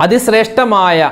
അതിശ്രേഷ്ഠമായ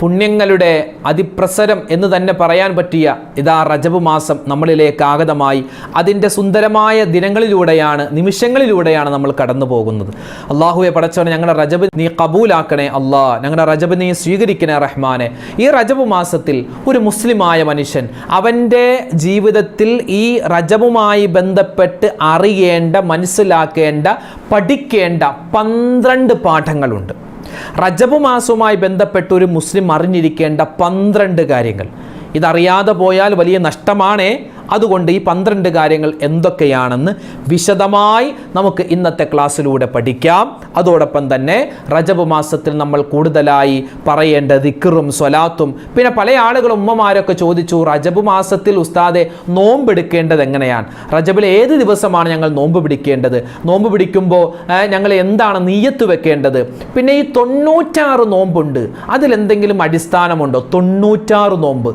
പുണ്യങ്ങളുടെ അതിപ്രസരം എന്ന് തന്നെ പറയാൻ പറ്റിയ ഇതാ റജബ് മാസം നമ്മളിലേക്ക് ആഗതമായി. അതിന്റെ സുന്ദരമായ ദിനങ്ങളിലൂടെയാണ് നിമിഷങ്ങളിലൂടെയാണ് നമ്മൾ കടന്നു പോകുന്നത്. അള്ളാഹുവെ പടച്ചവനെ ഞങ്ങളുടെ റജബ് നീ കബൂലാക്കണേ അള്ളാ ഞങ്ങളുടെ റജബ് നീ സ്വീകരിക്കണേ റഹ്മാനെ. ഈ റജബ് മാസത്തിൽ ഒരു മുസ്ലിമായ മനുഷ്യൻ അവന്റെ ജീവിതത്തിൽ ഈ റജബുമായി ബന്ധപ്പെട്ട് അറിയേണ്ട മനസ്സിലാക്കേണ്ട പഠിക്കേണ്ട പന്ത്രണ്ട് പാഠങ്ങളുണ്ട്. റജബ് മാസവുമായി ബന്ധപ്പെട്ട് ഒരു മുസ്ലിം അറിഞ്ഞിരിക്കേണ്ട പന്ത്രണ്ട് കാര്യങ്ങൾ. ഇതറിയാതെ പോയാൽ വലിയ നഷ്ടമാണേ. അതുകൊണ്ട് ഈ പന്ത്രണ്ട് കാര്യങ്ങൾ എന്തൊക്കെയാണെന്ന് വിശദമായി നമുക്ക് ഇന്നത്തെ ക്ലാസ്സിലൂടെ പഠിക്കാം. അതോടൊപ്പം തന്നെ റജബ് മാസത്തിൽ നമ്മൾ കൂടുതലായി പറയേണ്ട ദിക്കറും സ്വലാത്തും പിന്നെ പല ആളുകളും ഉമ്മമാരൊക്കെ ചോദിച്ചു റജബ് മാസത്തിൽ ഉസ്താദെ നോമ്പെടുക്കേണ്ടത് എങ്ങനെയാണ്? റജബിൽ ഏത് ദിവസമാണ് ഞങ്ങൾ നോമ്പ് പിടിക്കേണ്ടത്? നോമ്പ് പിടിക്കുമ്പോൾ ഞങ്ങൾ എന്താണ് നീയത്ത് വെക്കേണ്ടത്? പിന്നെ ഈ തൊണ്ണൂറ്റാറ് നോമ്പുണ്ട്. അതിലെന്തെങ്കിലും അടിസ്ഥാനമുണ്ടോ? തൊണ്ണൂറ്റാറ് നോമ്പ്.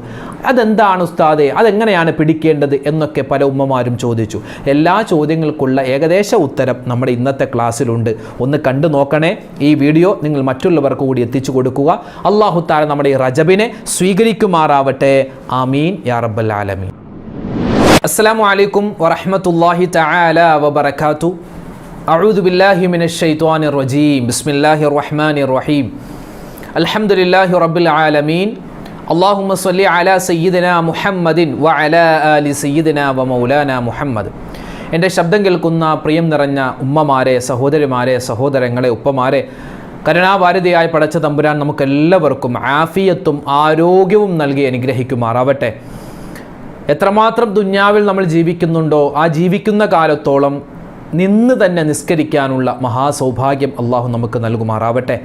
അതെന്താണ് ഉസ്താദെ? അതെങ്ങനെയാണ് പിടിക്കേണ്ടത്? എന്നൊക്കെ പല ഉമ്മമാരും ചോദിച്ചു. എല്ലാ ചോദ്യങ്ങൾക്കുള്ള ഏകദേശ ഉത്തരം നമ്മുടെ ഇന്നത്തെ ക്ലാസ്സിലുണ്ട്. ഒന്ന് കണ്ടു നോക്കണേ. ഈ വീഡിയോ നിങ്ങൾ മറ്റുള്ളവർക്ക് കൂടി എത്തിച്ചു കൊടുക്കുക. അള്ളാഹു താല നമ്മുടെ ഈ റജബിനെ സ്വീകരിക്കുമാറാവട്ടെ. ആമീൻ. യാ റബ്ബൽ ആലമീൻ. അസ്സലാമു അലൈക്കും വറഹ്മത്തുള്ളാഹി തആല വബറകാതു അഊദു ബില്ലാഹി മിനശ് ശൈത്വാനിർ റജീം. ബിസ്മില്ലാഹിർ റഹ്മാനിർ റഹീം. അൽഹംദുലില്ലാഹി റബ്ബിൽ ആലമീൻ. അള്ളാഹുമ്മ സല്ലി അലാ സയ്യിദന മുഹമ്മദിൻ വ അല അലി സയ്യിദന വ മൗലാന മുഹമ്മദ്. എന്റെ ശബ്ദം കേൾക്കുന്ന പ്രിയം നിറഞ്ഞ ഉമ്മമാരെ സഹോദരിമാരെ സഹോദരങ്ങളെ ഉപ്പമാരെ കരുണാഭാരതിയായി പടച്ച തമ്പുരാൻ നമുക്കെല്ലാവർക്കും ആഫിയത്തും ആരോഗ്യവും നൽകി അനുഗ്രഹിക്കുമാറാവട്ടെ. എത്രമാത്രം ദുന്യാവിൽ നമ്മൾ ജീവിക്കുന്നുണ്ടോ ആ ജീവിക്കുന്ന കാലത്തോളം നിന്ന് തന്നെ നിസ്കരിക്കാനുള്ള മഹാസൗഭാഗ്യം അള്ളാഹു നമുക്ക് നൽകുമാറാവട്ടെ.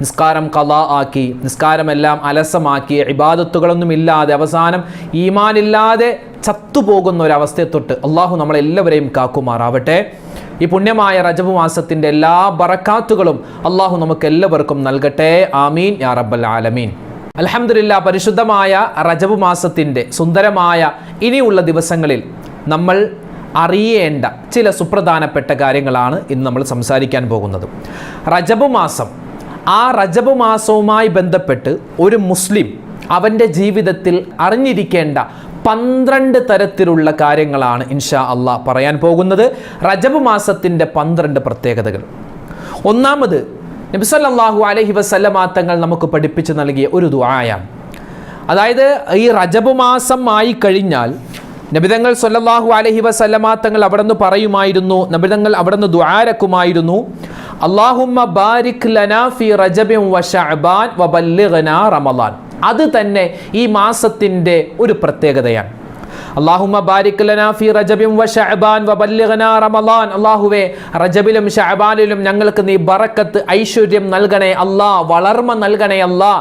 നിസ്കാരം കല ആക്കി നിസ്കാരമെല്ലാം അലസമാക്കി ഇബാദത്തുകളൊന്നും ഇല്ലാതെ അവസാനം ഈമാനില്ലാതെ ചത്തുപോകുന്ന ഒരവസ്ഥയെ തൊട്ട് അള്ളാഹു നമ്മളെല്ലാവരെയും കാക്കുമാറാവട്ടെ. ഈ പുണ്യമായ റജബ് മാസത്തിന്റെ എല്ലാ ബറക്കാത്തുകളും അള്ളാഹു നമുക്ക് എല്ലാവർക്കും നൽകട്ടെ. ആമീൻ. യാ റബ്ബൽ ആലമീൻ. അലഹമില്ല പരിശുദ്ധമായ റജബ് മാസത്തിന്റെ സുന്ദരമായ ഇനിയുള്ള ദിവസങ്ങളിൽ നമ്മൾ അറിയേണ്ട ചില സുപ്രധാനപ്പെട്ട കാര്യങ്ങളാണ് ഇന്ന് നമ്മൾ സംസാരിക്കാൻ പോകുന്നത്. റജബ് മാസം ആ റജബ് മാസവുമായി ബന്ധപ്പെട്ട് ഒരു മുസ്ലിം അവന്റെ ജീവിതത്തിൽ അറിഞ്ഞിരിക്കേണ്ട പന്ത്രണ്ട് തരത്തിലുള്ള കാര്യങ്ങളാണ് ഇൻഷാ അള്ളാഹ് പറയാൻ പോകുന്നത്. റജബ് മാസത്തിന്റെ പന്ത്രണ്ട് പ്രത്യേകതകൾ. ഒന്നാമത് നബിസല്ലാഹു അലഹി വസല്ലമാ തങ്ങൾ നമുക്ക് പഠിപ്പിച്ചു നൽകിയ ഒരു ദുആയാണ്. അതായത് ഈ റജബ് മാസം ആയി കഴിഞ്ഞാൽ നബിതങ്ങൾ സൊല്ലാഹു അലഹി വസല്ലമാ തങ്ങൾ അവിടെ നിന്ന് പറയുമായിരുന്നു നബിതങ്ങൾ അവിടെ നിന്ന് ദുആരക്കുമായിരുന്നു അള്ളാഹുമ്മ ബാരിക് ലനാ ഫി റജബിൻ വ ബല്ലിഗ്നാ റമളാൻ അത് തന്നെ ഈ മാസത്തിന്റെ ഒരു പ്രത്യേകതയാണ്. അള്ളാഹുമ്മ ബാരിക് ലനാ ഫി റജബിൻ വ ശഅബാൻ വ റമളാൻ അല്ലാഹുവേ റജബിലും ഷഅബാനിലും ഞങ്ങൾക്ക് നീ ബറക്കത്ത് ഐശ്വര്യം നൽകണേ അല്ലാ വളർമ നൽകണേ അല്ലാ.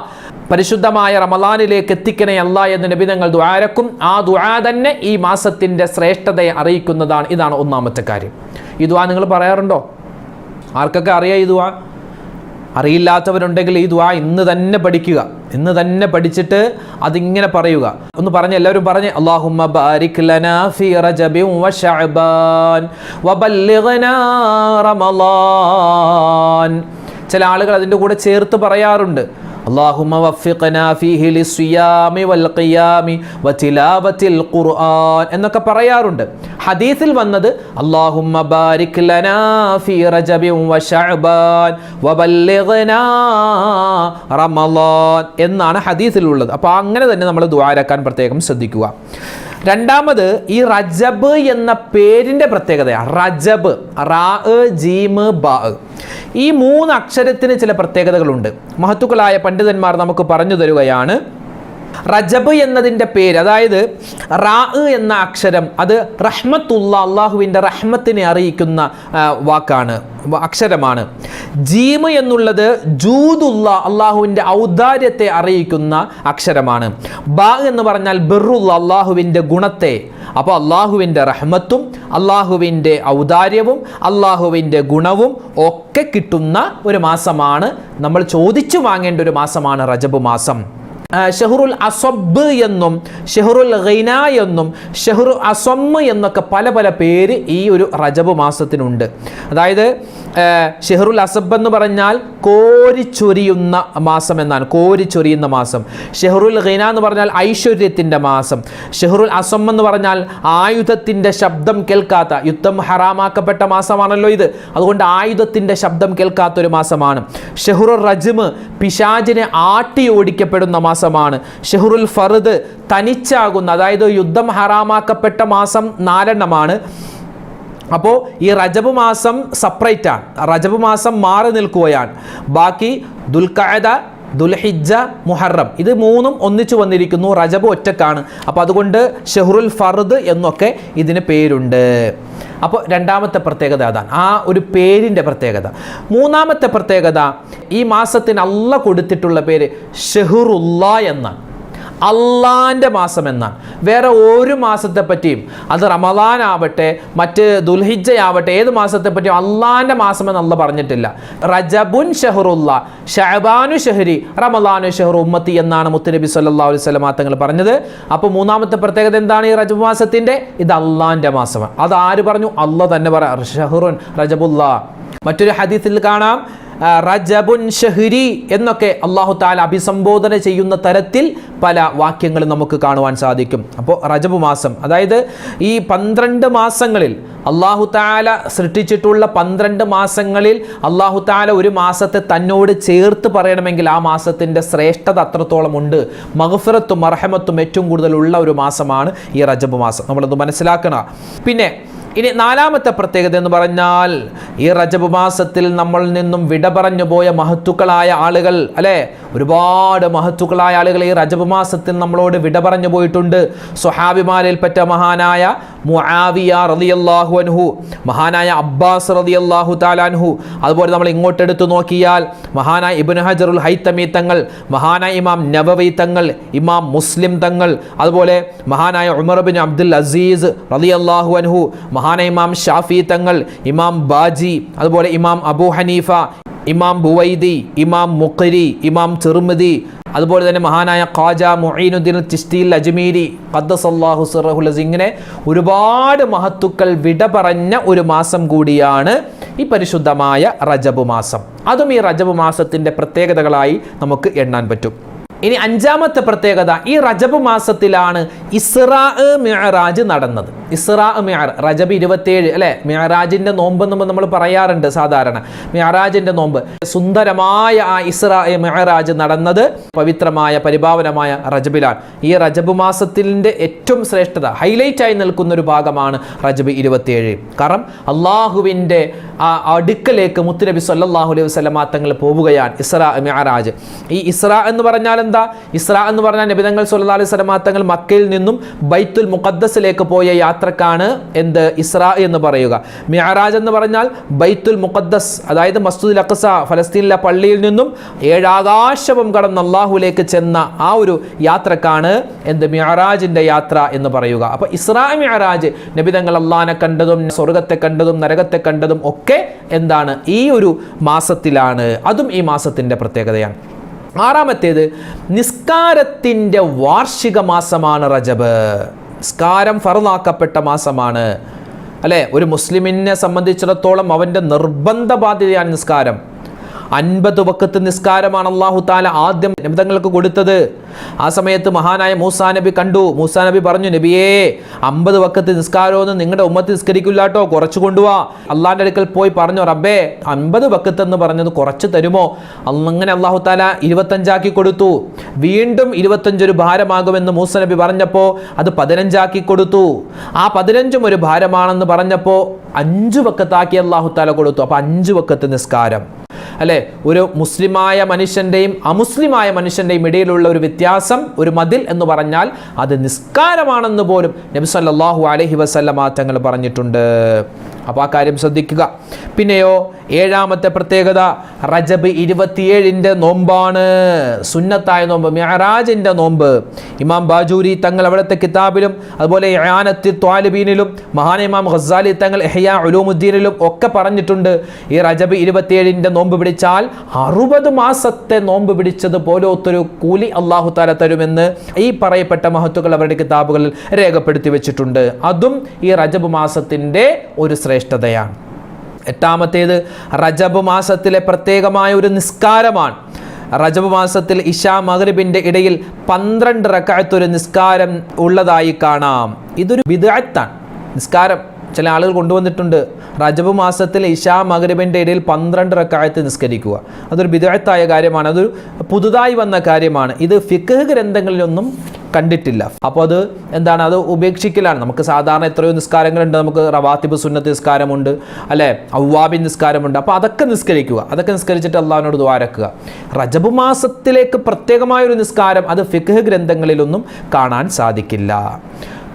പരിശുദ്ധമായ റമലാനിലേക്ക് എത്തിക്കണേ അല്ല എന്ന് നബി ദ്വാരക്കും ആ ദുആ തന്നെ ഈ മാസത്തിന്റെ ശ്രേഷ്ഠതയെ അറിയിക്കുന്നതാണ്. ഇതാണ് ഒന്നാമത്തെ കാര്യം. ഈ ദുആ നിങ്ങൾ പറയാറുണ്ടോ? ആർക്കൊക്കെ അറിയാം ഈ ദുആ? അറിയില്ലാത്തവരുണ്ടെങ്കിൽ ഈ ദുആ ഇന്ന് തന്നെ പഠിക്കുക. ഇന്ന് തന്നെ പഠിച്ചിട്ട് അതിങ്ങനെ പറയുക. ഒന്ന് പറഞ്ഞ് എല്ലാവരും പറഞ്ഞ് അല്ലാഹുമ്മ ബാരിക് ലനാ റജബിൻ വ ശഅബാൻ റമളാൻ ചില ആളുകൾ അതിന്റെ കൂടെ ചേർത്ത് പറയാറുണ്ട്. اللهم وفقنا فيه للصيام والقيام وتلاوة القرآن എന്നൊക്കെ പറയാറുണ്ട് ഹദീസിൽ വന്നത് اللهم بارك لنا في رجب وشعبان وبلغنا റമളാൻ എന്നാണ് ഹദീസിലുള്ളത് അപ്പോൾ അങ്ങനെ തന്നെ നമ്മൾ ദ്വാരക്കാൻ പ്രത്യേകം ശ്രദ്ധിക്കുക രണ്ടാമത് ഈ റജബ് എന്ന പേരിന്റെ പ്രത്യേകതയാണ് റജബ് റാ ജീമ് ബ ഈ മൂന്ന് അക്ഷരത്തിന് ചില പ്രത്യേകതകളുണ്ട്. മഹത്തുക്കളായ പണ്ഡിതന്മാർ നമുക്ക് പറഞ്ഞു തരുകയാണ്. റജബ് എന്നതിന്റെ പേര് അതായത് റാ എന്ന അക്ഷരം അത് റഹ്മത്തുള്ള അള്ളാഹുവിന്റെ റഹ്മത്തിനെ അറിയിക്കുന്ന വാക്കാണ് അക്ഷരമാണ്. ജീമ് എന്നുള്ളത് ജൂദുള്ള അള്ളാഹുവിന്റെ ഔദാര്യത്തെ അറിയിക്കുന്ന അക്ഷരമാണ്. ബാ എന്ന് പറഞ്ഞാൽ ബിറുള്ള അള്ളാഹുവിന്റെ ഗുണത്തെ. അപ്പോൾ അള്ളാഹുവിന്റെ റഹ്മത്തും അള്ളാഹുവിന്റെ ഔദാര്യവും അള്ളാഹുവിന്റെ ഗുണവും ഒക്കെ കിട്ടുന്ന ഒരു മാസമാണ്. നമ്മൾ ചോദിച്ചു വാങ്ങേണ്ട ഒരു മാസമാണ് റജബ് മാസം. ഷെഹറുൽ അസബ് എന്നും ഷെഹറുൽ ഖൈന എന്നും ഷെഹറു അസമ്മ് എന്നൊക്കെ പല പല പേര് ഈ ഒരു റജബ് മാസത്തിനുണ്ട്. അതായത് ഷെഹറുൽ അസബ് എന്ന് പറഞ്ഞാൽ കോരിച്ചൊരിയുന്ന മാസം എന്നാണ്. കോരിച്ചൊരിയുന്ന മാസം. ഷെഹറുൽ ഖൈന എന്ന് പറഞ്ഞാൽ ഐശ്വര്യത്തിന്റെ മാസം. ഷെഹറുൽ അസം എന്ന് പറഞ്ഞാൽ ആയുധത്തിന്റെ ശബ്ദം കേൾക്കാത്ത യുദ്ധം ഹറാമാക്കപ്പെട്ട മാസമാണല്ലോ ഇത്. അതുകൊണ്ട് ആയുധത്തിന്റെ ശബ്ദം കേൾക്കാത്തൊരു മാസമാണ്. ഷെഹറുൽ റജിമ് പിശാജിനെ ആട്ടി ഓടിക്കപ്പെടുന്ന മാസമാണ്. ഷെഹുറുൽ ഫറുദ് തനിച്ചാകുന്ന അതായത് യുദ്ധം ഹറാമാക്കപ്പെട്ട മാസം നാലെണ്ണമാണ്. അപ്പോൾ ഈ റജബ് മാസം സെപ്പറേറ്റ് ആണ്. റജബ് മാസം മാറി നിൽക്കുകയാണ്. ബാക്കി ദുൽഖഅദ ദുൽഹിജ മുഹറം. ഇത് മൂന്നും ഒന്നിച്ചു വന്നിരിക്കുന്നു. റജബ് ഒറ്റക്കാണ്. അപ്പോൾ അതുകൊണ്ട് ഷെഹുറുൽ ഫർദ് എന്നൊക്കെ ഇതിന് പേരുണ്ട്. അപ്പോൾ രണ്ടാമത്തെ പ്രത്യേകത അതാണ്. ആ ഒരു പേരിന്റെ പ്രത്യേകത. മൂന്നാമത്തെ പ്രത്യേകത ഈ മാസത്തിന് അല്ല കൊടുത്തിട്ടുള്ള പേര് ഷെഹുറുല്ല എന്നാണ്. അള്ളാന്റെ മാസം എന്നാണ്. വേറെ ഒരു മാസത്തെ പറ്റിയും അത് റമദാൻ ആവട്ടെ മറ്റ് ദുൽഹിജയാവട്ടെ ഏത് മാസത്തെ പറ്റിയും അള്ളാന്റെ മാസം എന്ന് അല്ല പറഞ്ഞിട്ടില്ല. റജബുൻ ഷെഹറുല്ല ഷഹബാനു ഷെഹരി റമദാനു ഷെഹർ ഉമ്മത്തി എന്നാണ് മുത്തുനബി സല്ലാ അലൈഹി സ്വലമാ തങ്ങൾ പറഞ്ഞത്. അപ്പോൾ മൂന്നാമത്തെ പ്രത്യേകത എന്താണ് ഈ റജബ് മാസത്തിന്റെ ഇത് അള്ളാന്റെ മാസമാണ്. അത് ആര് പറഞ്ഞു? അള്ള തന്നെ പറ ഷഹറുൻ റജബുല്ല. മറ്റൊരു ഹദീസിൽ കാണാം. റജബുൻ ഷഹരി എന്നൊക്കെ അള്ളാഹു താല അഭിസംബോധന ചെയ്യുന്ന തരത്തിൽ പല വാക്യങ്ങളും നമുക്ക് കാണുവാൻ സാധിക്കും. അപ്പോൾ റജബ് മാസം അതായത് ഈ പന്ത്രണ്ട് മാസങ്ങളിൽ അള്ളാഹു താല സൃഷ്ടിച്ചിട്ടുള്ള പന്ത്രണ്ട് മാസങ്ങളിൽ അള്ളാഹു താല ഒരു മാസത്തെ തന്നോട് ചേർത്ത് പറയണമെങ്കിൽ ആ മാസത്തിന്റെ ശ്രേഷ്ഠത അത്രത്തോളം ഉണ്ട്. മഹഫിറത്തും അർഹമത്തും ഏറ്റവും കൂടുതലുള്ള ഒരു മാസമാണ് ഈ റജബ് മാസം. നമ്മളത് മനസ്സിലാക്കണം. പിന്നെ ഇനി നാലാമത്തെ പ്രത്യേകത എന്ന് പറഞ്ഞാൽ ഈ റജബ് മാസത്തിൽ നമ്മളിൽ നിന്നും വിട പറഞ്ഞു പോയ മഹത്തുക്കളായ ആളുകൾ അല്ലേ? ഒരുപാട് മഹത്തുക്കളായ ആളുകൾ ഈ റജബ് മാസത്തിൽ നമ്മളോട് വിട പറഞ്ഞു പോയിട്ടുണ്ട്. സ്വഹാബിമാരിൽപ്പെട്ട മഹാനായ മുആവിയ റളിയല്ലാഹു അൻഹു മഹാനായ അബ്ബാസ് റളിയല്ലാഹു താലാൻഹു അതുപോലെ നമ്മൾ ഇങ്ങോട്ട് എടുത്തു നോക്കിയാൽ മഹാനായ ഇബ്നു ഹജറുൽ ഹൈത്തമി തങ്ങൾ മഹാനായ ഇമാം നബവി തങ്ങൾ ഇമാം മുസ്ലിം തങ്ങൾ അതുപോലെ മഹാനായ ഉമർ ബിൻ അബ്ദുൽ അസീസ് റളിയല്ലാഹു അൻഹു മഹാനായ ഇമാം ഷാഫി തങ്ങൾ ഇമാം ബാജി അതുപോലെ ഇമാം അബു ഹനീഫ ഇമാം ബുവൈദി ഇമാം മുഖരി ഇമാം ചെറുമതി അതുപോലെ തന്നെ മഹാനായ ഖാജ മൊഹീനുദ്ദീൻ ചിസ്തിൽ അജ്മീരി ഖദ്ദസല്ലാഹു സിറഹുൽ അസീസ് ഇങ്ങനെ ഒരുപാട് മഹത്തുക്കൾ വിട പറഞ്ഞ ഒരു മാസം കൂടിയാണ് ഈ പരിശുദ്ധമായ റജബ് മാസം. അതും ഈ റജബ് മാസത്തിന്റെ പ്രത്യേകതകളായി നമുക്ക് എണ്ണാൻ പറ്റും. ഇനി അഞ്ചാമത്തെ പ്രത്യേകത ഈ റജബ് മാസത്തിലാണ് ഇസ്രാ മിഅറാജ് നടന്നത്. ഇസ്രാ മിഅർ റജബ് ഇരുപത്തേഴ് അല്ലെ? മിഅറാജിന്റെ നോമ്പ് എന്ന് നമ്മൾ പറയാറുണ്ട് സാധാരണ. മിഅറാജിന്റെ നോമ്പ്. സുന്ദരമായ ആ ഇസ്രാ മിഅറാജ് നടന്നത് പവിത്രമായ പരിഭാവനമായ റജബിലാണ്. ഈ റജബ് മാസത്തിന്റെ ഏറ്റവും ശ്രേഷ്ഠത ഹൈലൈറ്റ് ആയി നിൽക്കുന്ന ഒരു ഭാഗമാണ് റജബ് ഇരുപത്തിയേഴ്. കാരണം അള്ളാഹുവിന്റെ ആ അടുക്കലേക്ക് മുത്തുനബി സല്ലാഹു അലൈഹി വസല്ലമ തങ്ങൾ പോവുകയാണ് ഇസ്രാ മിഅറാജ്. ഈ ഇസ്രാ എന്ന് പറഞ്ഞാൽ എന്താ ഇസ്ര എന്ന് പറഞ്ഞാൽ നബിതങ്ങൾ സുല്ലാ അലൈഹി സ്വലമാങ്ങൾ മക്കയിൽ നിന്നും ബൈത്തുൽ മുഖദ്ദസിലേക്ക് പോയ യാത്രക്കാണ് എന്ത്? ഇസ്ര എന്ന് പറയുക. മിഅറാജ് എന്ന് പറഞ്ഞാൽ ബൈത്തുൽ മുഖദ്ദസ് അതായത് മസ്ജിദുൽ അഖ്സ ഫലസ്തീനിലെ പള്ളിയിൽ നിന്നും ഏഴാകാശവും കടന്ന് അള്ളാഹുലേക്ക് ചെന്ന ആ ഒരു യാത്രക്കാണ് എന്ത്? മിഅറാജിന്റെ യാത്ര എന്ന് പറയുക. അപ്പോൾ ഇസ്രാ മിഅറാജ് നബിതങ്ങൾ അള്ളാനെ കണ്ടതും സ്വർഗത്തെ കണ്ടതും നരകത്തെ കണ്ടതും ഒക്കെ എന്താണ്? ഈ ഒരു മാസത്തിലാണ്. അതും ഈ മാസത്തിന്റെ പ്രത്യേകതയാണ്. ആറാമത്തേത് നിസ്കാരത്തിന്റെ വാർഷിക മാസമാണ് റജബ്. നിസ്കാരം ഫറുതാക്കപ്പെട്ട മാസമാണ്. അല്ലേ? ഒരു മുസ്ലിമിനെ സംബന്ധിച്ചിടത്തോളം അവന്റെ നിർബന്ധ ബാധ്യതയാണ് നിസ്കാരം. അൻപത് വക്കത്ത് നിസ്കാരമാണ് അള്ളാഹു താല ആദ്യം നിമിതങ്ങൾക്ക് കൊടുത്തത്. ആ സമയത്ത് മഹാനായ മൂസാ നബി കണ്ടു. മൂസാ നബി പറഞ്ഞു നബിയേ അമ്പത് വക്കത്ത് നിസ്കാരമൊന്നും നിങ്ങളുടെ ഉമ്മത്ത് നിസ്കരിക്കില്ല കേട്ടോ കുറച്ച് കൊണ്ടുപോവാ അള്ളാഹിന്റെ അടുക്കൽ പോയി പറഞ്ഞു റബ്ബേ അൻപത് വക്കത്ത് എന്ന് പറഞ്ഞത് കുറച്ച് തരുമോ? അങ്ങനെ അള്ളാഹു താല ഇരുപത്തഞ്ചാക്കി കൊടുത്തു. വീണ്ടും ഇരുപത്തഞ്ചൊരു ഭാരമാകുമെന്ന് മൂസ നബി പറഞ്ഞപ്പോൾ അത് പതിനഞ്ചാക്കി കൊടുത്തു. ആ പതിനഞ്ചും ഒരു ഭാരമാണെന്ന് പറഞ്ഞപ്പോൾ അഞ്ചു വക്കത്താക്കി അള്ളാഹു താല കൊടുത്തു. അപ്പോൾ അഞ്ചു വക്കത്ത് നിസ്കാരം. അല്ലെ? ഒരു മുസ്ലിമായ മനുഷ്യന്റെയും അമുസ്ലിമായ മനുഷ്യന്റെയും ഇടയിലുള്ള ഒരു വ്യത്യാസം ഒരു മതിൽ എന്ന് പറഞ്ഞാൽ അത് നിസ്കാരമാണെന്ന് പോലും നബി അലഹി അലൈഹി വസല്ലമ തങ്ങൾ പറഞ്ഞിട്ടുണ്ട്. അപ്പോൾ ആ കാര്യം ശ്രദ്ധിക്കുക. പിന്നെയോ ഏഴാമത്തെ പ്രത്യേകത റജബ് ഇരുപത്തിയേഴിന്റെ നോമ്പാണ്. സുന്നത്തായ നോമ്പ് മെഹറാജിന്റെ നോമ്പ്. ഇമാം ബാജൂരി തങ്ങൾ അവിടുത്തെ കിതാബിലും അതുപോലെ യാനത്തി ത്വാലിബീനിലും മഹാൻ ഇമാം ഖസാലി തങ്ങൾ എഹ്യാ ഉലൂമുദ്ദീനിലും ഒക്കെ പറഞ്ഞിട്ടുണ്ട്. ഈ റജബ് ഇരുപത്തിയേഴിന്റെ നോമ്പ് പിടിച്ചാൽ അറുപത് മാസത്തെ നോമ്പ് പിടിച്ചത് പോലത്തൊരു കൂലി അള്ളാഹു താല തരുമെന്ന് ഈ പറയപ്പെട്ട മഹത്തുക്കൾ അവരുടെ കിതാബുകളിൽ രേഖപ്പെടുത്തി വെച്ചിട്ടുണ്ട്. അതും ഈ റജബ് മാസത്തിന്റെ ഒരു ശ്രേഷ്ഠതയാണ്. എട്ടാമത്തേത് റജബ് മാസത്തിലെ പ്രത്യേകമായ ഒരു നിസ്കാരമാണ്. റജബ് മാസത്തിൽ ഇഷാ മഹ്രിബിന്റെ ഇടയിൽ പന്ത്രണ്ട് റക്കായത്തൊരു നിസ്കാരം ഉള്ളതായി കാണാം. ഇതൊരു വിദഗ്ധാണ് നിസ്കാരം ചില ആളുകൾ കൊണ്ടുവന്നിട്ടുണ്ട്. റജബ് മാസത്തിൽ ഇഷാ മഗ്രിബിന്റെ ഇടയിൽ പന്ത്രണ്ട് റക്കായത്ത് നിസ്കരിക്കുക. അതൊരു വിദഗ്ധായ കാര്യമാണ്. അതൊരു പുതുതായി വന്ന കാര്യമാണ്. ഇത് ഫിഖ് ഗ്രന്ഥങ്ങളിലൊന്നും കണ്ടിട്ടില്ല. അപ്പോൾ അത് എന്താണ്? അത് ഉപേക്ഷിക്കലാണ്. നമുക്ക് സാധാരണ എത്രയോ നിസ്കാരങ്ങളുണ്ട്. നമുക്ക് റവാത്തിബ് സുന്നത്ത് നിസ്കാരമുണ്ട്. അല്ലേ? അവ്വാബി നിസ്കാരമുണ്ട്. അപ്പോൾ അതൊക്കെ നിസ്കരിക്കുക. അതൊക്കെ നിസ്കരിച്ചിട്ട് അള്ളാഹിനോട് ദ്വാരക്കുക റജബ് മാസത്തിലേക്ക് പ്രത്യേകമായൊരു നിസ്കാരം അത് ഫിഖ് ഗ്രന്ഥങ്ങളിലൊന്നും കാണാൻ സാധിക്കില്ല.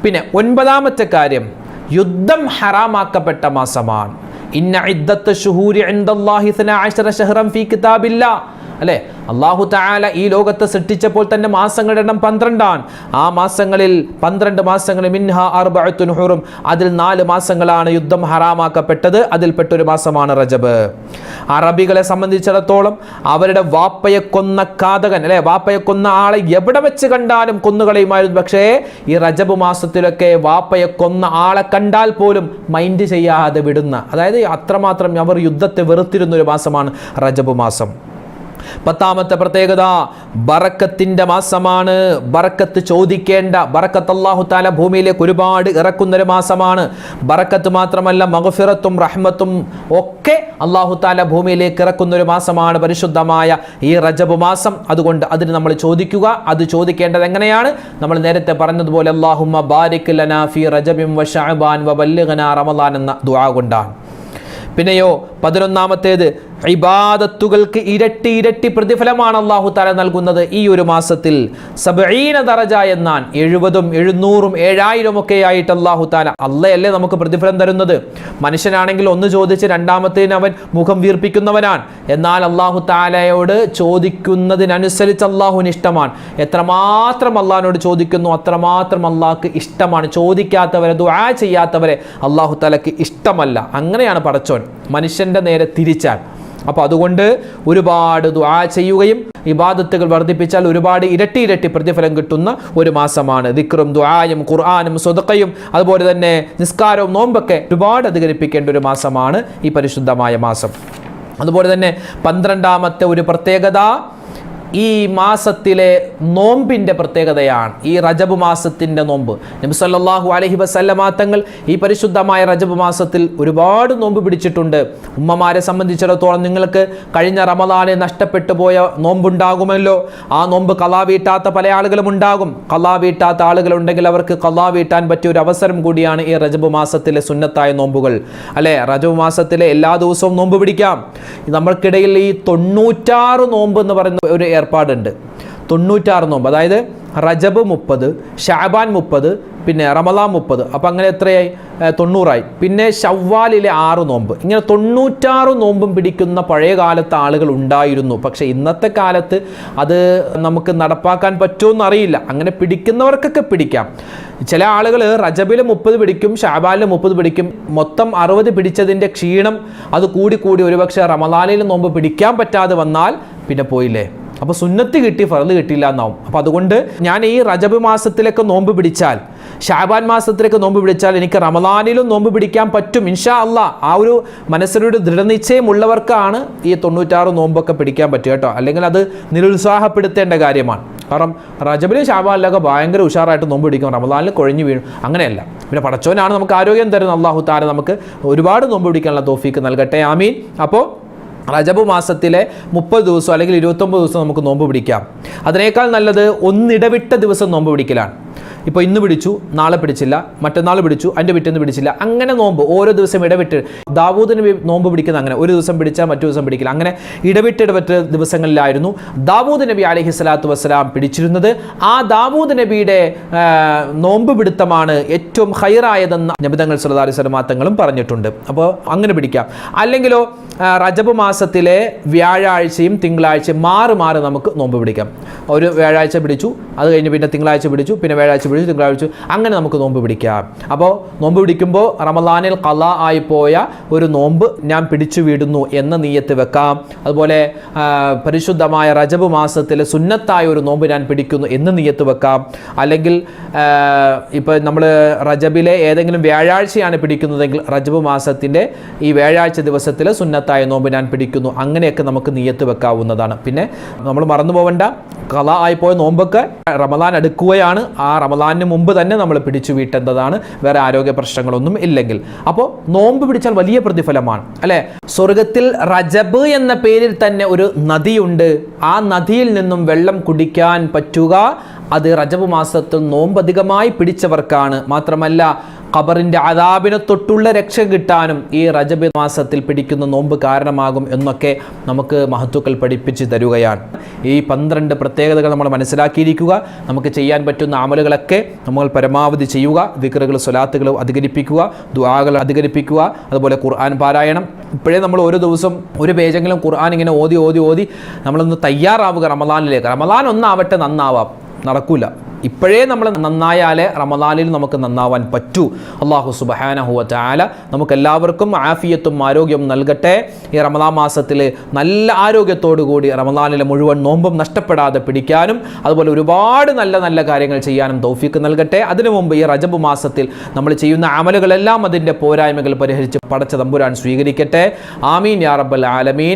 പിന്നെ ഒൻപതാമത്തെ കാര്യം. യുദ്ധം ഹറാമാക്കപ്പെട്ട മാസമാണ്. ഇന്ന ഇദ്ദത്ത് ഷുഹൂരി ഇൻദല്ലാഹി ഇസ്ന അശറ ഷഹ്റൻ ഫീ കിതാബില്ലാ. അല്ലേ? അള്ളാഹു താല ഈ ലോകത്തെ സൃഷ്ടിച്ചപ്പോൾ തന്നെ മാസങ്ങളുടെ എണ്ണം പന്ത്രണ്ടാണ്. ആ മാസങ്ങളിൽ പന്ത്രണ്ട് മാസങ്ങൾ മിൻഹ അർബഅത്തുൻ ഹുറും. അതിൽ നാല് മാസങ്ങളാണ് യുദ്ധം ഹറാമാക്കപ്പെട്ടത്. അതിൽപ്പെട്ടൊരു മാസമാണ് റജബ്. അറബികളെ സംബന്ധിച്ചിടത്തോളം അവരുടെ വാപ്പയെ കൊന്ന കാതകൻ അല്ലെ? വാപ്പയെ കൊന്ന ആളെ എവിടെ വെച്ച് കണ്ടാലും കൊന്നുകളയുമായിരുന്നു. പക്ഷേ ഈ റജബ് മാസത്തിലൊക്കെ വാപ്പയെ കൊന്ന ആളെ കണ്ടാൽ പോലും മൈൻഡ് ചെയ്യാതെ വിടുന്ന അതായത് അത്രമാത്രം അവർ യുദ്ധത്തെ വെറുത്തിരുന്ന ഒരു മാസമാണ് റജബ് മാസം. പത്താമത്തെ പ്രത്യേകത ബറക്കത്തിന്റെ മാസമാണ്. ബറക്കത്ത് ചോദിക്കേണ്ട ബറക്കത്ത് അള്ളാഹു താല ഭൂമിയിലേക്ക് ഒരുപാട് ഇറക്കുന്നൊരു മാസമാണ്. ബറക്കത്ത് മാത്രമല്ല മഗഫിറത്തും റഹ്മത്തും ഒക്കെ അള്ളാഹു താല ഭൂമിയിലേക്ക് ഇറക്കുന്നൊരു മാസമാണ് പരിശുദ്ധമായ ഈ റജബ് മാസം. അതുകൊണ്ട് അതിന് നമ്മൾ ചോദിക്കുക അത് ചോദിക്കേണ്ടത് എങ്ങനെയാണ്? നമ്മൾ നേരത്തെ പറഞ്ഞതുപോലെ അള്ളാഹുമ്മ ബാരിക് ലനാ റജബിം വ വ റമളാൻ എന്ന ദുആ കൊണ്ടാണ്. പിന്നെയോ പതിനൊന്നാമത്തേത് ഇബാദത്തുകൾക്ക് ഇരട്ടി ഇരട്ടി പ്രതിഫലമാണ് അള്ളാഹു താല നൽകുന്നത് ഈ ഒരു മാസത്തിൽ. സബീന ദറജ എന്നാൻ എഴുപതും എഴുന്നൂറും ഏഴായിരം ഒക്കെ ആയിട്ട് അള്ളാഹു താല അല്ലയല്ലേ നമുക്ക് പ്രതിഫലം തരുന്നത്? മനുഷ്യനാണെങ്കിൽ ഒന്ന് ചോദിച്ച് രണ്ടാമത്തേന് അവൻ മുഖം വീർപ്പിക്കുന്നവനാണ്. എന്നാൽ അള്ളാഹു താലയോട് ചോദിക്കുന്നതിനനുസരിച്ച് അള്ളാഹുവിന് ഇഷ്ടമാണ് എത്രമാത്രം അള്ളാഹിനോട് ചോദിക്കുന്നു അത്രമാത്രം അള്ളാഹ്ക്ക് ഇഷ്ടമാണ്. ചോദിക്കാത്തവരെ ദുആ ചെയ്യാത്തവരെ അള്ളാഹു താലക്ക് ഇഷ്ടമല്ല. അങ്ങനെയാണ് പടച്ചോൻ മനുഷ്യന്റെ നേരെ തിരിച്ചാൽ. അപ്പോൾ അതുകൊണ്ട് ഒരുപാട് ദുആ ചെയ്യുകയും ഇബാദത്തുകൾ വർദ്ധിപ്പിച്ചാൽ ഒരുപാട് ഇരട്ടി ഇരട്ടി പ്രതിഫലം കിട്ടുന്ന ഒരു മാസമാണ്. ദിക്റും ദുആയും ഖുർആാനും സ്വതക്കയും അതുപോലെ തന്നെ നിസ്കാരവും നോമ്പൊക്കെ ഒരുപാട് അധികരിപ്പിക്കേണ്ട ഒരു മാസമാണ് ഈ പരിശുദ്ധമായ മാസം. അതുപോലെ തന്നെ പന്ത്രണ്ടാമത്തെ ഒരു പ്രത്യേകത ഈ മാസത്തിലെ നോമ്പിന്റെ പ്രത്യേകതയാണ്. ഈ റജബ് മാസത്തിന്റെ നോമ്പ്. നബി അലഹി അലൈഹി വസല്ലമ തങ്ങൾ ഈ പരിശുദ്ധമായ റജബ് മാസത്തിൽ ഒരുപാട് നോമ്പ് പിടിച്ചിട്ടുണ്ട്. ഉമ്മമാരെ സംബന്ധിച്ചിടത്തോളം നിങ്ങൾക്ക് കഴിഞ്ഞ റമദാനെ നഷ്ടപ്പെട്ടു പോയ നോമ്പുണ്ടാകുമല്ലോ. ആ നോമ്പ് കലാ വീട്ടാത്ത പല ആളുകളും ഉണ്ടാകും. കലാ വീട്ടാത്ത ആളുകളുണ്ടെങ്കിൽ അവർക്ക് കലാ വീട്ടാൻ പറ്റിയ ഒരു അവസരം കൂടിയാണ് ഈ റജബ് മാസത്തിലെ സുന്നത്തായ നോമ്പുകൾ. അല്ലേ? റജബ് മാസത്തിലെ എല്ലാ ദിവസവും നോമ്പ് പിടിക്കാം. നമ്മൾക്കിടയിൽ ഈ തൊണ്ണൂറ്റാറ് നോമ്പ് എന്ന് പറയുന്ന ഒരു ഏർപ്പാടുണ്ട്. തൊണ്ണൂറ്റാറ് നോമ്പ് അതായത് റജബ് മുപ്പത് ഷാബാൻ മുപ്പത് പിന്നെ റമദാൻ മുപ്പത്. അപ്പം അങ്ങനെ എത്രയായി? തൊണ്ണൂറായി. പിന്നെ ഷവ്വാലിലെ ആറ് നോമ്പ്. ഇങ്ങനെ തൊണ്ണൂറ്റാറ് നോമ്പും പിടിക്കുന്ന പഴയ കാലത്ത് ആളുകൾ ഉണ്ടായിരുന്നു. പക്ഷേ ഇന്നത്തെ കാലത്ത് അത് നമുക്ക് നടപ്പാക്കാൻ പറ്റുമെന്ന് അറിയില്ല. അങ്ങനെ പിടിക്കുന്നവർക്കൊക്കെ പിടിക്കാം. ചില ആളുകൾ റജബിൽ മുപ്പത് പിടിക്കും ഷാബാലിൽ മുപ്പത് പിടിക്കും. മൊത്തം അറുപത് പിടിച്ചതിന്റെ ക്ഷീണം അത് കൂടി കൂടി ഒരുപക്ഷെ റമദാനിൽ നോമ്പ് പിടിക്കാൻ പറ്റാതെ വന്നാൽ പിന്നെ പോയില്ലേ? അപ്പോൾ സുന്നത്ത് കിട്ടി ഫറൽ കിട്ടിയില്ല എന്നാവും. അപ്പോൾ അതുകൊണ്ട് ഞാൻ ഈ റജബ് മാസത്തിലൊക്കെ നോമ്പ് പിടിച്ചാൽ ഷാബാൻ മാസത്തിലേക്ക് നോമ്പ് പിടിച്ചാൽ എനിക്ക് റമദാനിലും നോമ്പ് പിടിക്കാൻ പറ്റും ഇൻഷാ അല്ല ആ ഒരു മനസ്സിലൊരു ദൃഢനിശ്ചയമുള്ളവർക്കാണ് ഈ തൊണ്ണൂറ്റാറ് നോമ്പൊക്കെ പിടിക്കാൻ പറ്റുക കേട്ടോ. അല്ലെങ്കിൽ അത് നിരുത്സാഹപ്പെടുത്തേണ്ട കാര്യമാണ്. കാരണം റജബിലും ഷാബാനിലൊക്കെ ഭയങ്കര ഉഷാറായിട്ട് നോമ്പ് പിടിക്കും റമദാനിൽ കൊഴിഞ്ഞു വീഴും. അങ്ങനെയല്ല. പിന്നെ പടച്ചോനാണ് നമുക്ക് ആരോഗ്യം തരുന്ന അള്ളാഹു താര നമുക്ക് ഒരുപാട് നോമ്പ് പിടിക്കാനുള്ള തോഫീക്ക് നൽകട്ടെ. ആമീൻ. അപ്പോൾ റജബ് മാസത്തിലെ മുപ്പത് ദിവസം അല്ലെങ്കിൽ ഇരുപത്തൊമ്പത് ദിവസം നമുക്ക് നോമ്പ് പിടിക്കാം. അതിനേക്കാൾ നല്ലത് ഒന്നിടവിട്ട ദിവസം നോമ്പ് പിടിക്കലാണ്. ഇപ്പോൾ ഇന്ന് പിടിച്ചു നാളെ പിടിച്ചില്ല മറ്റന്നാൾ പിടിച്ചു അതിന്റെ പിറ്റേന്ന് പിടിച്ചില്ല. അങ്ങനെ നോമ്പ് ഓരോ ദിവസം ഇടവിട്ട്. ദാവൂദ് നബി നോമ്പ് പിടിക്കുന്ന അങ്ങനെ. ഒരു ദിവസം പിടിച്ചാൽ മറ്റു ദിവസം പിടിക്കില്ല. അങ്ങനെ ഇടവിട്ട് ഇടവിട്ട് ദിവസങ്ങളിലായിരുന്നു ദാവൂദ് നബി അലഹി സ്വലാത്തു വസ്സലാം പിടിച്ചിരുന്നത്. ആ ദാവൂദ് നബിയുടെ നോമ്പ് പിടുത്തമാണ് ഏറ്റവും ഹൈറായതെന്ന് നബിതങ്ങൾ സുലതാലി സ്വലമാത്തങ്ങളും പറഞ്ഞിട്ടുണ്ട്. അപ്പോൾ അങ്ങനെ പിടിക്കാം. അല്ലെങ്കിലോ റജബ് മാസത്തിലെ വ്യാഴാഴ്ചയും തിങ്കളാഴ്ചയും മാറി മാറി നമുക്ക് നോമ്പ് പിടിക്കാം. ഒരു വ്യാഴാഴ്ച പിടിച്ചു അത് കഴിഞ്ഞ് പിന്നെ തിങ്കളാഴ്ച പിടിച്ചു പിന്നെ വ്യാഴാഴ്ച പിടിച്ചു തിങ്കളാഴ്ച അങ്ങനെ നമുക്ക് നോമ്പ് പിടിക്കാം. അപ്പോൾ നോമ്പ് പിടിക്കുമ്പോൾ റമദാനിൽ കല ആയിപ്പോയ പോയ ഒരു നോമ്പ് ഞാൻ പിടിച്ചു വിടുന്നു എന്ന നീയത്ത് വെക്കാം. അതുപോലെ പരിശുദ്ധമായ റജബ് മാസത്തിൽ സുന്നത്തായ ഒരു നോമ്പ് ഞാൻ പിടിക്കുന്നു എന്ന് നീയത്ത് വെക്കാം. അല്ലെങ്കിൽ ഇപ്പോൾ നമ്മൾ റജബിലെ ഏതെങ്കിലും വ്യാഴാഴ്ചയാണ് പിടിക്കുന്നതെങ്കിൽ റജബ് മാസത്തിന്റെ ഈ വ്യാഴാഴ്ച ദിവസത്തിൽ സുന്നത്തായ നോമ്പ് ഞാൻ പിടിക്കുന്നു. അങ്ങനെയൊക്കെ നമുക്ക് നീയത്ത് വെക്കാവുന്നതാണ്. പിന്നെ നമ്മൾ മറന്നു പോവേണ്ട കല ആയിപ്പോയ നോമ്പൊക്കെ റമദാൻ അടുക്കുകയാണ്. ആ റമദാനിന് മുമ്പ് തന്നെ നമ്മൾ പിടിച്ചു വീട്ടേണ്ടതാണ്. വേറെ ആരോഗ്യ പ്രശ്നങ്ങളൊന്നും ഇല്ലെങ്കിൽ. അപ്പോൾ നോമ്പ് പിടിച്ചാൽ വലിയ പ്രതിഫലമാണ്. അല്ലേ? സ്വർഗത്തിൽ റജബ് എന്ന പേരിൽ തന്നെ ഒരു നദിയുണ്ട്. ആ നദിയിൽ നിന്നും വെള്ളം കുടിക്കാൻ പറ്റുക. അത് റജബ് മാസത്തിൽ നോമ്പധികമായി പിടിച്ചവർക്കാണ്. മാത്രമല്ല ഖബറിന്റെ അതാബിനെ തൊട്ടുള്ള രക്ഷ കിട്ടാനും ഈ റജബ് മാസത്തിൽ പിടിക്കുന്ന നോമ്പ് കാരണമാകും എന്നൊക്കെ നമുക്ക് മഹത്തുക്കൾ പഠിപ്പിച്ച് തരുകയാണ്. ഈ പന്ത്രണ്ട് പ്രത്യേകതകൾ നമ്മൾ മനസ്സിലാക്കിയിരിക്കുക. നമുക്ക് ചെയ്യാൻ പറ്റുന്ന അമലുകളൊക്കെ നമ്മൾ പരമാവധി ചെയ്യുക. ദിക്കറുകൾ സ്വലാത്തുകൾ അധികരിപ്പിക്കുക. ദുആകൾ അധികരിപ്പിക്കുക. അതുപോലെ ഖുർആൻ പാരായണം. ഇപ്പോഴേ നമ്മൾ ഓരോ ദിവസം ഒരു പേജെങ്കിലും ഖുർആൻ ഇങ്ങനെ ഓതി ഓതി ഓതി നമ്മളൊന്ന് തയ്യാറാവുക റമദാനിലേക്ക്. റമദാൻ ഒന്നാവട്ടെ നന്നാവാം. നടക്കൂല. ഇപ്പോഴേ നമ്മൾ നന്നായാലേ റമദാനിൽ നമുക്ക് നന്നാവാൻ പറ്റൂ. അള്ളാഹു സുബഹാനഹുവ ചാല നമുക്ക് എല്ലാവർക്കും ആഫിയത്തും ആരോഗ്യവും നൽകട്ടെ. ഈ റമദാ മാസത്തിൽ നല്ല ആരോഗ്യത്തോടു കൂടി റമദാനിലെ മുഴുവൻ നോമ്പും നഷ്ടപ്പെടാതെ പിടിക്കാനും അതുപോലെ ഒരുപാട് നല്ല നല്ല കാര്യങ്ങൾ ചെയ്യാനും തൗഫീക്ക് നൽകട്ടെ. അതിനു മുമ്പ് ഈ റജബ് മാസത്തിൽ നമ്മൾ ചെയ്യുന്ന അമലുകളെല്ലാം അതിന്റെ പോരായ്മകൾ പരിഹരിച്ച് പടച്ച തമ്പുരാൻ സ്വീകരിക്കട്ടെ. ആമീൻ യാ റബ്ബൽ ആലമീൻ.